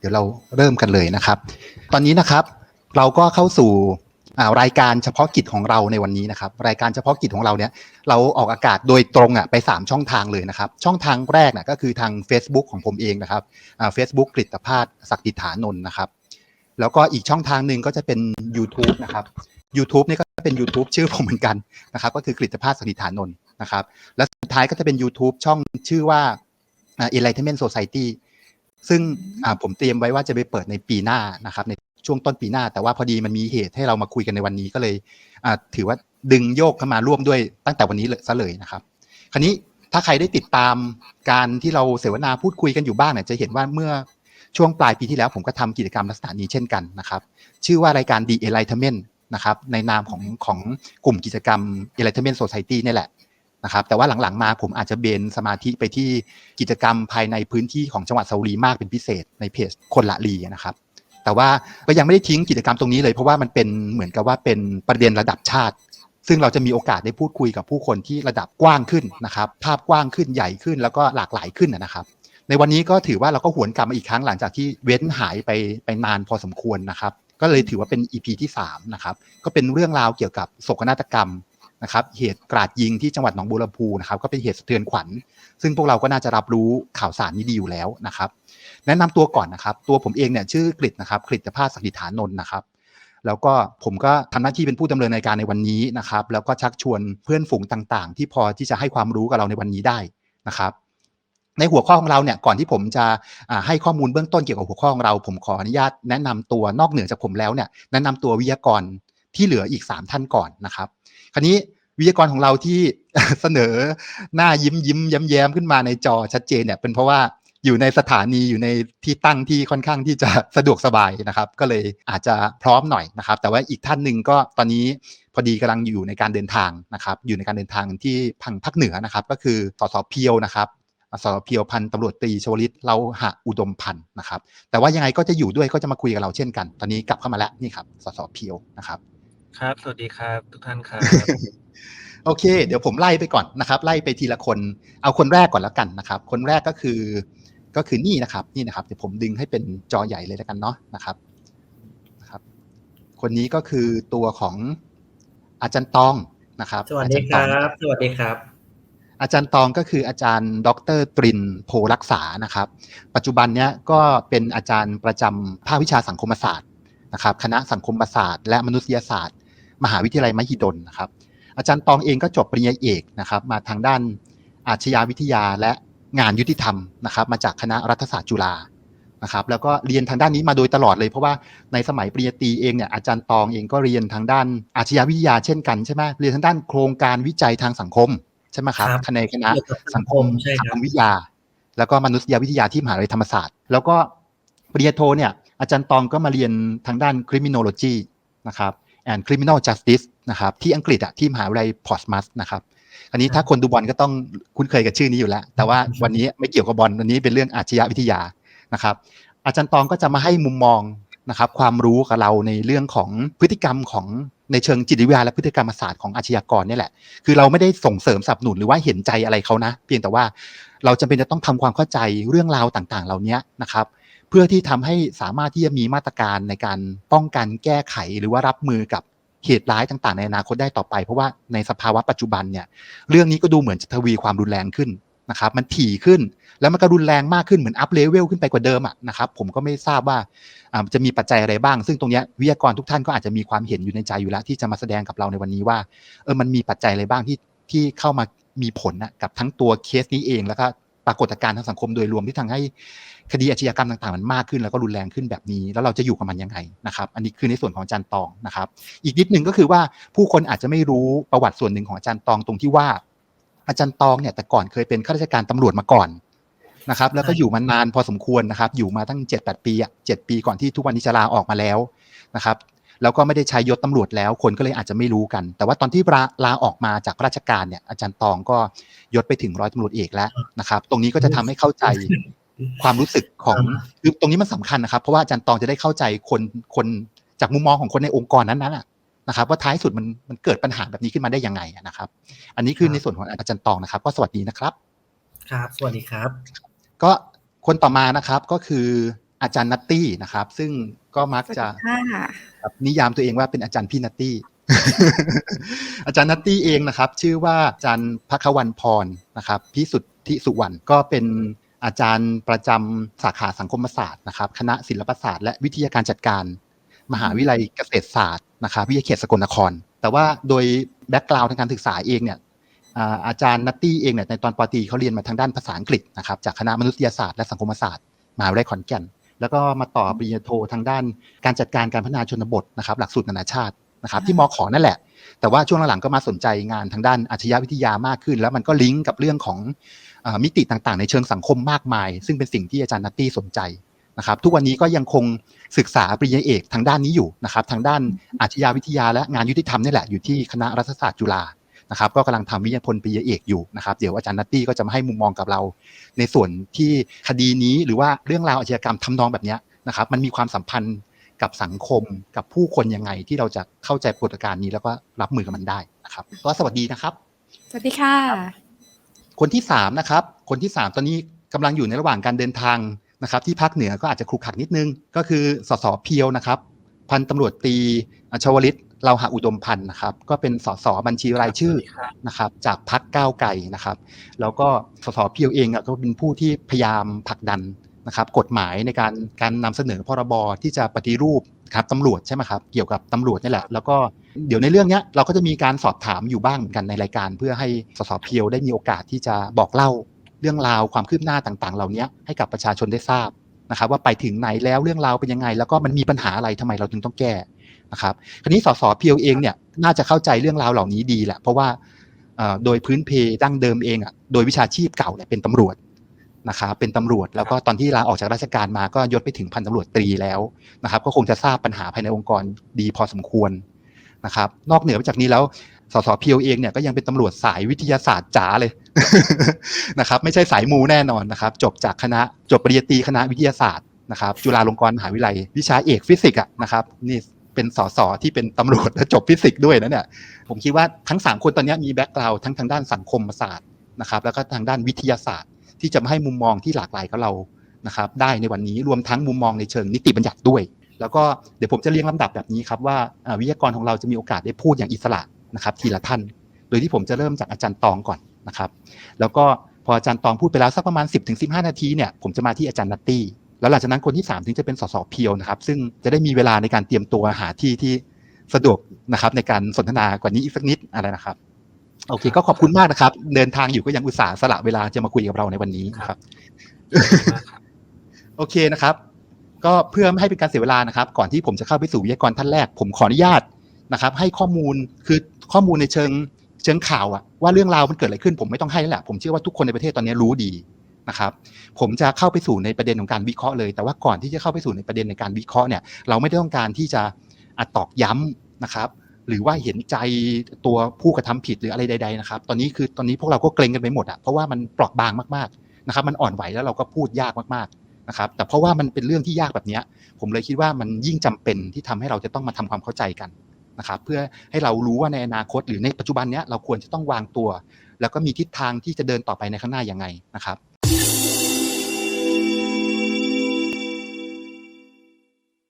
เดี๋ยวเราเริ่มกันเลยนะครับ ตอนนี้นะครับ เราก็เข้าสู่รายการเฉพาะกิจของเราในวันนี้นะครับ รายการเฉพาะกิจของเราเนี่ยเราออกอากาศโดยตรงอะไป 3 ช่องทางเลยนะครับ ช่องทางแรกน่ะก็คือทาง Facebook ของผมเองนะครับอ่า Facebook กฤตภาสศักดิฐานนท์นะครับ แล้วก็อีกช่องทางหนึ่งก็จะเป็น YouTube นะครับ YouTube นี่ก็เป็น YouTube ชื่อผมเหมือนกันนะครับ ก็คือกฤตภาสศักดิฐานนท์นะครับ และสุดท้ายก็จะเป็น YouTube ช่องชื่อว่าอ่า Enlightenment Society ซึ่งผมเตรียมไว้ว่าจะไปเปิดในปีหน้านะครับในช่วงต้นปีหน้า แต่ว่าพอดีมันมีเหตุให้เรามาคุยกันในวันนี้ก็เลยถือว่าดึงโยกเข้ามาร่วมด้วยตั้งแต่วันนี้เลยซะเลยนะครับ คราวนี้ถ้าใครได้ติดตามการที่เราเสวนาพูดคุยกันอยู่บ้างเนี่ยจะเห็นว่าเมื่อช่วงปลายปีที่แล้วผมก็ทำกิจกรรมลักษณะนี้เช่นกันนะครับ ชื่อว่ารายการ The Enlightenment นะครับในนามของของกลุ่มกิจกรรม Enlightenment Society นี่แหละ นะครับแต่ว่าหลังๆมาผมอาจจะเบนสมาธิไปที่กิจกรรมภายในพื้นที่ของจังหวัดสระบุรีมากเป็นพิเศษในเพจคนละลีนะครับ แต่ว่าก็ยังไม่ได้ทิ้งกิจกรรมตรงนี้เลย เพราะว่ามันเป็นเหมือนกับว่าเป็นประเด็นระดับชาติ ซึ่งเราจะมีโอกาสได้พูดคุยกับผู้คนที่ระดับกว้างขึ้นนะครับ ภาพกว้างขึ้นใหญ่ขึ้นแล้วก็หลากหลายขึ้นนะครับ ในวันนี้ก็ถือว่าเราก็หวนกลับมาอีกครั้งหลังจากที่เว้นหายไปไปนานพอสมควรนะครับ ก็เลยถือว่าเป็น EP ที่3นะครับก็เป็นเรื่องราวเกี่ยวกับโศกนาฏกรรม นะครับเหตุกราดยิงที่จังหวัดหนองบัวลำพูนะครับก็เป็นเหตุสะเทือนขวัญ ซึ่งพวกเราก็น่าจะรับรู้ข่าวสารนี้ดีอยู่แล้วนะครับ แนะนำตัวก่อนนะครับ ตัวผมเองเนี่ยชื่อกฤษนะครับกฤษภาสศักดิฐานนท์นะครับ แล้วก็ผมก็ทำหน้าที่เป็นผู้ดำเนินรายการในวันนี้นะครับ แล้วก็ชักชวนเพื่อนฝูงต่างๆ ที่พอที่จะให้ความรู้กับเราในวันนี้ได้นะครับในหัวข้อของเราเนี่ยก่อนที่ผมจะให้ข้อมูลเบื้องต้นเกี่ยวกับหัวข้อของเรา ผมขออนุญาตแนะนำตัวนอกเหนือจากผมแล้วเนี่ยแนะนำตัววิทยากร ที่เหลืออีก 3 ท่านก่อนนะครับ คราวนี้วิทยากรของเราที่เสนอหน้ายิ้มยิ้มย้มแย้มขึ้นมาในจอชัดเจนเนี่ยเป็นเพราะว่าอยู่ในสถานีอยู่ในที่ตั้งที่ค่อนข้างที่จะสะดวกสบายนะครับ ก็เลยอาจจะพร้อมหน่อยนะครับ แต่ว่าอีกท่านหนึ่งก็ตอนนี้พอดีกำลังอยู่ในการเดินทางนะครับ อยู่ในการเดินทางที่พังภาคเหนือนะครับ ก็คือสสเพียวนะครับสสเพียวพันตำรวจตรีชวลิตเราหะอุดมพันธ์นะครับ แต่ว่ายังไงก็จะอยู่ด้วยก็จะมาคุยกับเราเช่นกัน ตอนนี้กลับเข้ามาแล้วนี่ครับสสเพียวนะครับ ครับ สวัสดีครับ ทุกท่านครับ โอเค เดี๋ยวผมไล่ไปก่อนนะครับ ไล่ไปทีละคน เอาคนแรกก่อนแล้วกันนะครับ คนแรกก็คือ ก็คือนี่นะครับ นี่นะครับ เดี๋ยวผมดึงให้เป็นจอใหญ่เลยแล้วกันเนาะนะครับนะครับ คนนี้ก็คือตัวของอาจารย์ตองนะครับ สวัสดีคอาจาย์ตรัองบสวัสดีครับ อาจารย์ตองก็คืออาจารย์ ดรตรินโพรักษานะครับ ปัจจุบันเนี้ยก็เป็นอาจารย์ประจำภาควิชาสังคมศาสตร์นะครับ คณะสังคมศาสตร์และมนุษยศาสตร์ มหาวิทยาลัยมหิดลนะครับ อาจารย์ตองเองก็จบปริญญาเอกนะครับ มาทางด้านอาชญาวิทยาและงานยุติธรรมนะครับ มาจากคณะรัฐศาสตร์จุฬานะครับ แล้วก็เรียนทางด้านนี้มาโดยตลอดเลย เพราะว่าในสมัยปริญญาตรีเองเนี่ยอาจารย์ตองเองก็เรียนทางด้านอาชญาวิทยาเช่นกันใช่ไหมเรียนทางด้านโครงการวิจัยทางสังคมใช่ไหมครับครับคะแนนคณะเกี่ยวกับสัสังงคคมมใช่ครับสังคมวิทยา แล้วก็มนุษยวิทยาที่มหาวิทยาลัยธรรมศาสตร์ แล้วก็ปริญญาโทเนี่ยอาจารย์ตองก็มาเรียนทางด้าน criminology นะครับ and criminal justice นะครับที่อังกฤษอะที่มหาวิทยาลัยพอร์ตมัสนะครับอันนี้ถ้าคนดูบอลก็ต้องคุ้นเคยกับชื่อนี้อยู่แล้ว แต่ว่าวันนี้ไม่เกี่ยวกับบอลวันนี้เป็นเรื่องอาชญาวิทยานะครับ อาจารย์ตองก็จะมาให้มุมมองนะครับ ความรู้กับเราในเรื่องของพฤติกรรมของในเชิงจิตวิทยาและพฤติกรรมศาสตร์ของอาชญากรเนี่ยแหละ คือเราไม่ได้ส่งเสริมสนับสนุนหรือว่าเห็นใจอะไรเขานะ เพียงแต่ว่าเราจำเป็นจะต้องทำความเข้าใจเรื่องราวต่างๆ เหล่านี้นะครับ เพื่อที่ทำให้สามารถที่จะมีมาตรการในการป้องกันแก้ไขหรือว่ารับมือกับเหตุร้ายต่างๆ ในอนาคตได้ต่อไป เพราะว่าในสภาวะปัจจุบันเนี่ยเรื่องนี้ก็ดูเหมือนจะทวีความรุนแรงขึ้นนะครับมันถี่ขึ้นแล้วมันก็รุนแรงมากขึ้นเหมือนอัพเลเวลขึ้นไปกว่าเดิมอะนะครับผมก็ไม่ทราบว่าจะมีปัจจัยอะไรบ้าง ซึ่งตรงนี้วิทยากรทุกท่านก็อาจจะมีความเห็นอยู่ในใจอยู่แล้วที่จะมาแสดงกับเราในวันนี้ว่าเออมันมีปัจจัยอะไรบ้างที่ที่เข้ามามีผลนะกับทั้งตัวเคสนี้เองแล้วก็ ปรากฏการณ์ทางสังคมโดยรวมที่ทำให้คดีอาชญากรรมต่างๆมันมากขึ้นแล้วก็รุนแรงขึ้นแบบนี้ แล้วเราจะอยู่กับมันยังไงนะครับ อันนี้คือในส่วนของอาจารย์ตองนะครับ อีกนิดหนึ่งก็คือว่าผู้คนอาจจะไม่รู้ประวัติส่วนหนึ่งของอาจารย์ตองตรงที่ว่า อาจารย์ตองเนี่ยแต่ก่อนเคยเป็นข้าราชการตำรวจมาก่อนนะครับแล้วก็อยู่มานานพอสมควรนะครับ อยู่มาตั้งเจ็ดแปดปีอะเจ็ดปีก่อนที่ทุกวันนี้จะลาออกมาแล้วนะครับ แล้วก็ไม่ได้ใช้ยศตำรวจแล้ว คนก็เลยอาจจะไม่รู้กัน แต่ว่าตอนที่ลาลาออกมาจากราชการเนี่ยอาจารย์ตองก็ยศไปถึงร้อยตำรวจเอกแล้วนะครับ ตรงนี้ก็จะทำให้เข้าใจความรู้สึกของคือตรงนี้มันสำคัญนะครับ เพราะว่าอาจารย์ตองจะได้เข้าใจคนคนจากมุมมองของคนในองค์กรนั้นๆน่ะนะครับ ว่าท้ายสุดมันมันเกิดปัญหาแบบนี้ขึ้นมาได้ยังไงอะนะครับ อันนี้คือในส่วนของอาจารย์ตองนะครับ ก็สวัสดีนะครับ ครับ สวัสดีครับ ก็คนต่อมานะครับก็คือ อาจารย์นัตตี้นะครับ ซึ่งก็มักสวัสจะดีค่ะครับนิยามตัวเองว่าเป็นอาจารย์พี่นัตตี้ อาจารย์นัตตี้เองนะครับ ชื่อว่าอาจารย์พักวันพรนะครับพิสุทธิสุวรรณก็เป็นอาจารย์ประจำสาขาสังคมศาสตร์นะครับ คณะศิลปศาสตร์และวิทยาการจัดการ มหาวิทยาลัยเกษตรศาสตร์นะครับวิทยาเขตสกลนคร แต่ว่าโดยแบ็กกราวด์ทางการศึกษาเองเนี่ยอ่าอาจารย์นัตตี้เองเนี่ยในตอนปอตรีเขาเรียนมาทางด้านภาษาอังกฤษนะครับจากคณะมนุษยศาสตร์และสังคมศาสตร์มหาวิทยาลัยขอนแก่น แล้วก็มาต่อปริญญาโททางด้านการจัดการการพัฒนาชนบทนะครับ หลักสูตรนานาชาตินะครับที่มขนั่นแหละ แต่ว่าช่วงหลังๆก็มาสนใจงานทางด้านอาชญาวิทยามากขึ้น แล้วมันก็ลิงก์กับเรื่องของเอ่อมิติต่างๆ ในเชิงสังคมมากมาย ซึ่งเป็นสิ่งที่อาจารย์นัตตี้สนใจนะครับ ทุกวันนี้ก็ยังคงศึกษาปริญญาเอกทางด้านนี้อยู่นะครับ ทางด้านอาชญาวิทยาและงานยุติธรรมนี่แหละอยู่ที่คณะรัฐศาสตร์จุฬา นะครับก็กำลังทำวิทยาพลปริญญาเอกอยู่นะครับเดี๋ยวอาจารย์นัตตี้ก็จะมาให้มุมมองกับเรา ในส่วนที่คดีนี้หรือว่าเรื่องราวอาชญากรรมทำนองแบบเนี้ยนะครับมันมีความสัมพันธ์กับสังคมกับผู้คนยังไงที่เราจะเข้าใจปรากฏการณ์นี้แล้วก็รับมือกับมันได้นะครับ ก็สวัสดีนะครับ สวัสดีค่ะ คนที่สามนะครับ คนที่สามตอนนี้กำลังอยู่ในระหว่างการเดินทางนะครับ ที่ภาคเหนือก็อาจจะคลุกคลักนิดนึง ก็คือสสเพียวนะครับ พันตำรวจตรีชวลิตเราหะอุดมพันธ์นะครับ ก็เป็นสสบัญชีรายชื่อสวัสดีครับนะครับ จากพักก้าวไกลนะครับ แล้วก็สสเพียวเองอะก็เป็นผู้ที่พยายามผลักดันนะครับ กฎหมายในการการนำเสนอพรบที่จะปฏิรูปครับตำรวจใช่ไหมครับเกี่ยวกับตำรวจนี่แหละ แล้วก็เดี๋ยวในเรื่องเนี้ยเราก็จะมีการสอบถามอยู่บ้างเหมือนกันในรายการ เพื่อให้สสเพียวได้มีโอกาสที่จะบอกเล่าเรื่องราวความคืบหน้าต่างๆ เหล่านี้ให้กับประชาชนได้ทราบ นะครับว่าไปถึงไหนแล้วเรื่องราวเป็นยังไง แล้วก็มันมีปัญหาอะไรทำไมเราถึงต้องแก้นะครับคราวนี้สสเพียวเองเนี่ยน่าจะเข้าใจเรื่องราวเหล่านี้ดีแหละเพราะว่าเอ่อโดยพื้นเพดั้งเดิมเองอะโดยวิชาชีพเก่าเนี่ยเป็นตำรวจนะครับเป็นตำรวจแล้วก็ตอนที่ลาออกจากราชการมาก็ยศไปถึงพันตำรวจตรีแล้วนะครับ ก็คงจะทราบปัญหาภายในองค์กรดีพอสมควรนะครับ นอกเหนือไปจากนี้แล้ว สสเพียวเองเนี่ยก็ยังเป็นตำรวจสายวิทยาศาสตร์จ๋าเลยนะครับไม่ใช่สายมูแน่นอนนะครับ จบจากคณะจบปริญญาตรีคณะวิทยาศาสตร์นะครับ จุฬาลงกรณ์มหาวิทยาลัยวิชาเอกฟิสิกส์อะนะครับนี่เป็นสสที่เป็นตำรวจและจบฟิสิกส์ด้วยนะเนี่ยผมคิดว่าทั้ง 3 คนตอนนี้มีแบ็กกราวด์ทั้งทางด้านสังคมศาสตร์นะครับแล้วก็ทางด้านวิทยาศาสตร์ ที่จะมาให้มุมมองที่หลากหลายกับเรานะครับได้ในวันนี้รวมทั้งมุมมองในเชิงนิติบัญญัติด้วย แล้วก็เดี๋ยวผมจะเรียงลำดับแบบนี้ครับว่าอ่าวิทยากรของเราจะมีโอกาสได้พูดอย่างอิสระ นะครับทีละท่าน โดยที่ผมจะเริ่มจากอาจารย์ตองก่อนนะครับ แล้วก็พออาจารย์ตองพูดไปแล้วสักประมาณ 10-15 นาทีเนี่ยผมจะมาที่อาจารย์นัตตี้แล้วหลังจากนั้นคนที่ 3 ถึงจะเป็นสสเพียวนะครับ ซึ่งจะได้มีเวลาในการเตรียมตัวหาที่ที่สะดวกนะครับในการสนทนากว่านี้อีกสักนิดอะไรนะครับ โอเค ก็ขอบคุณมากนะครับ เดินทางอยู่ก็ยังอุตส่าห์สละเวลาจะมาคุยกับเราในวันนี้นะครับขอบคุณมากครับ โอเคนะครับ ก็เพื่อไม่ให้เป็นการเสียเวลานะครับ ก่อนที่ผมจะเข้าไปสู่วิทยากรท่านแรก ผมขออนุญาตนะครับ ให้ข้อมูลคือ ข้อมูลในเชิงเชิงข่าวอะว่าเรื่องราวมันเกิดอะไรขึ้นผมไม่ต้องให้แล้วแหละผมเชื่อว่าทุกคนในประเทศตอนนี้รู้ดีนะครับผมจะเข้าไปสู่ในประเด็นของการวิเคราะห์เลย แต่ว่าก่อนที่จะเข้าไปสู่ในประเด็นในการวิเคราะห์เนี่ยเราไม่ได้ต้องการที่จะอัดตอกย้ำนะครับ หรือว่าเห็นใจตัวผู้กระทำผิดหรืออะไรใด ๆนะครับ ตอนนี้คือตอนนี้พวกเราก็เกรงกันไปหมดอะเพราะว่ามันเปราะบางมากๆนะครับ มันอ่อนไหวแล้วเราก็พูดยากมากๆนะครับ แต่เพราะว่ามันเป็นเรื่องที่ยากแบบนี้ผมเลยคิดว่ามันยิ่งจำเป็นที่ทำให้เราจะต้องมาทำความเข้าใจกัน นะครับเพื่อให้เรารู้ว่าในอนาคต หรือในปัจจุบันเนี้ยเราควรจะต้องวางตัว แล้วก็มีทิศทางที่จะเดินต่อไปในข้างหน้าอย่างไงนะครับ